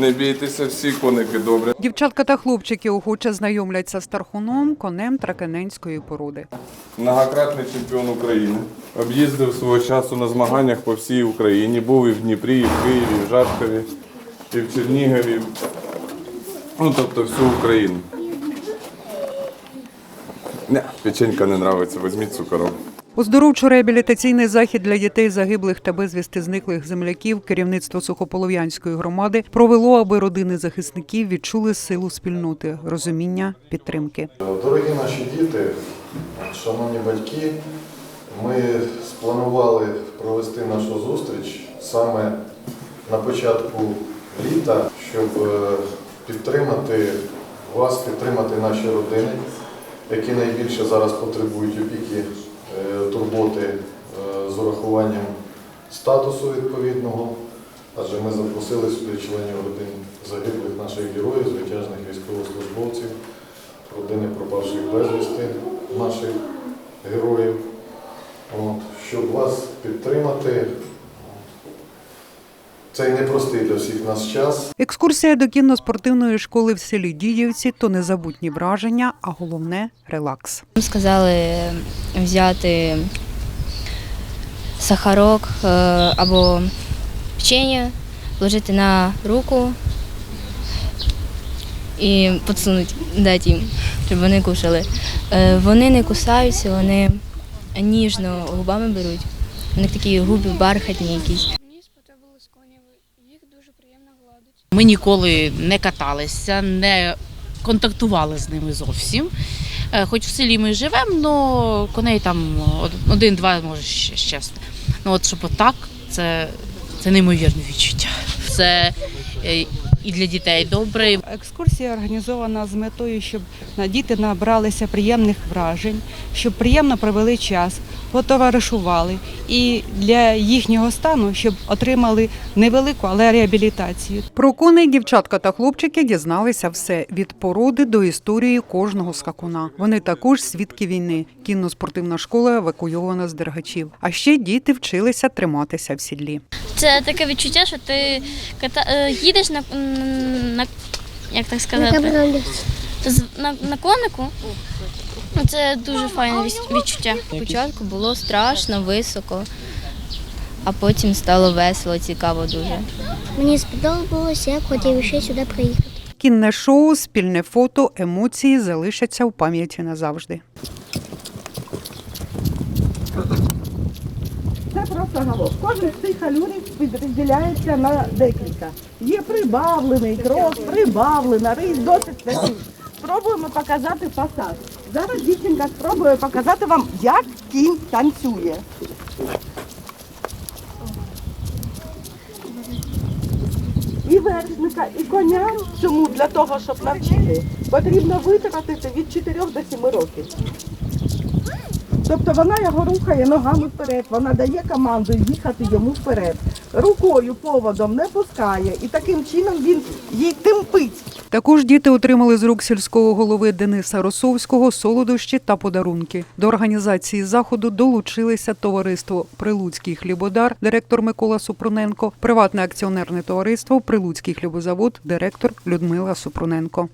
Не бійтеся, всі коники добре. Дівчатка та хлопчики охоче знайомляться з тархуном, конем тракененської породи. Многократний чемпіон України. Об'їздив свого часу на змаганнях по всій Україні. Був і в Дніпрі, і в Києві, і в Жашкові, і в Чернігові. Ну, тобто всю Україну. Не, печенька не нравиться, візьміть цукором. Оздоровчо-реабілітаційний захід для дітей загиблих та безвісти зниклих земляків керівництво Сухополов'янської громади провело, аби родини захисників відчули силу спільноти, розуміння, підтримки. Дорогі наші діти, шановні батьки, ми спланували провести нашу зустріч саме на початку літа, щоб е, підтримати вас, підтримати наші родини, які найбільше зараз потребують опіки, турботи е, з урахуванням статусу відповідного. Адже ми запросили сюди членів родин загиблих наших героїв, звитяжних військовослужбовців родини пропавших безвісти наших героїв, щоб вас підтримати. Цей непростий для всіх нас час. Екскурсія до кінно-спортивної школи в селі Дідівці то незабутні враження, а головне релакс. Нам сказали взяти сахарок е, або печення, положити на руку і підсунути, дати їм, щоб вони кушали. Е, Вони не кусаються, вони ніжно губами беруть. У них такі губи бархатні якісь. Мені сподобались коні, їх дуже приємно гладити. Ми ніколи не каталися, не контактували з ними зовсім. Е, Хоч в селі ми живемо, але коней там од- один-два може ще щасти. Ну от щоб отак, це, це неймовірне відчуття. Це е, і для дітей добре, Екскурсія організована з метою, щоб на- діти набралися приємних вражень, щоб приємно провели час, потоваришували і для їхнього стану, щоб отримали невелику, але реабілітацію. Про коней дівчатка та хлопчики дізналися все від породи до історії кожного скакуна. Вони також свідки війни. Кінно-спортивна школа евакуйована з дергачів. А ще діти вчилися триматися в сідлі. Це таке відчуття, що ти ката... е, їдеш на, на як так сказати, на, на конику. Ну, Це дуже файне відчуття. Спочатку було страшно, високо, а потім стало весело, цікаво дуже. Мені сподобалося, я хотів ще сюди приїхати. Кінне шоу, спільне фото, емоції залишаться в пам'яті назавжди. Це просто галоп. Кожен з цих алюрів підрозділяється на декілька. Є прибавлений крос, прибавлена, рись досить такий. Спробуємо показати фасад. Зараз дівчинка спробує показати вам, як кінь танцює. І вершника, і коня, чому для того, щоб навчити, потрібно витратити від 4 до 7 років. Тобто вона його рухає ногами вперед, вона дає команду їхати йому вперед. Рукою поводом не пускає, і таким чином він їй тимпить. Також діти отримали з рук сільського голови Дениса Росовського солодощі та подарунки. До організації заходу долучилися товариство Прилуцький хлібодар, директор Микола Супруненко, приватне акціонерне товариство Прилуцький хлібозавод, директор Людмила Супруненко.